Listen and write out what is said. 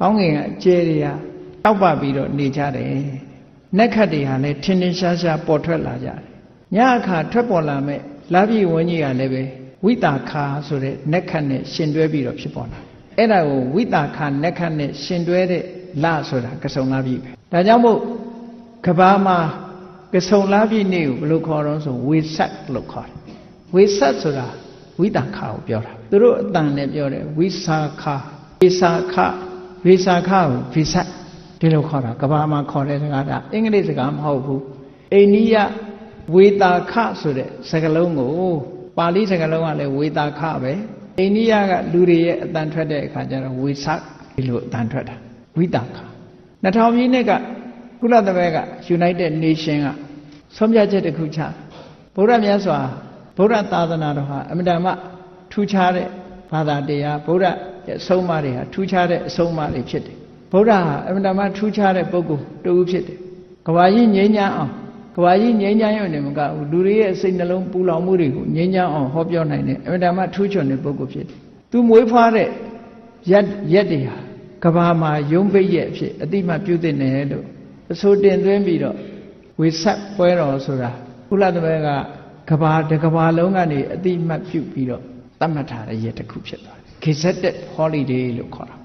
ကောင်းကင်ကအကျဲတွေကတောက်ပပြီးတော့နေကြတယ်နက်ခတ်တွေဟာလည်းထင်းထင်းရှားရှားပေါ်ထွက်လာကြတယ်ညအခါထွက်ပေါ်လာမဲ့လာပြီဝန်းကြီးကလည်းပဲဝိတာခာဆိုတဲ့နက်ခတ်နဲ့ရှင်တွဲပြီးတော့ဖြစ်ပေါ်လာအဲ့ဒါကိုဝိတာခာနက်ခတ်နဲ့ရှင်တွဲတဲ့လဆိုတာကစုံလာပြီပဲဒါကြောင့်မို့ကဘာမှာကစုံလာပြီနေ့ကိုဘယ်လိုခေါ်တော့ဆိုဝေဆက်လို့ခေါ်တယ်ဝေဆက်ဆိုတာဝိတာခာကိုပြောတာသူတို့အတန်နဲ့ပြောတယ်ဝိစာခာဝေစာခ ဝေစာခကိုဝေဆက်ဒီလိုခေါ်တာကဘာမှာခေါ်တဲ့စကားဒါအင်္ဂလိပ်စကားမဟုတ်ဘူးအိန္ဒိယဝေတာခဆိုတဲ့စကားလုံးကိုပါဠိစကားလုံးကလည်းဝေတာခပဲအိန္ဒိယကလူတွေရဲ့အတန်ထွက်တဲ့အခါကျတော့ဝေဆက်ဒီလိုအတန်ထွက်တာဝိတာခ2000ပြည့်နှစ်ကကုလသမဂ္ဂ United Nation ကဆုံးဖြတ်ချက်တစ်ခုချဗုဒ္ဓမြတ်စွာဗုဒ္ဓသာသနာတော်ဟာအမြဲတမ်းထူးခြားတဲ့ဘာသာတရားဗုဒ္ဓရဲ့ အဆုံးအမတွေဟာထူးခြားတဲ့အဆုံးအမတွေဖြစ်တယ်ဗုဒ္ဓဟာအမြဲတမ်းထူးခြားတဲ့ပုဂ္ဂိုလ်တူဖြစ်တယ်ကဘာကြီးငြိမ်းချမ်းအောင်ကဘာကြီးငြိမ်းချမ်းရုံနဲ့မကဘူးလူတွေရဲ့စိတ်နှလုံးပူလောင်မှုတွေကိုငြိမ်းချမ်းအောင်ဟောပြောနိုင်တဲ့အမြဲတမ်းထူးချွန်တဲ့ပုဂ္ဂိုလ်ဖြစ်တယ်သူမွေးဖွားတဲ့ရက်ရက်တွေဟာကဘာမှာယုံပိတ်ရဲ့အဖြစ်အတိမပြုတဲ့နယ်လို့အဆိုတင်သွင်းပြီးတော့ဝေဆက်ပွဲတော်ဆိုတာကုလသမဂ္ဂကဘာတကဘာလုံးကနေအတိမတ်ပြုပြီးတော့ သတ်မှတ်ထားတဲ့ရက်တစ်ခုဖြစ်သွားတယ် gazetted holiday လို့ခေါ်တာ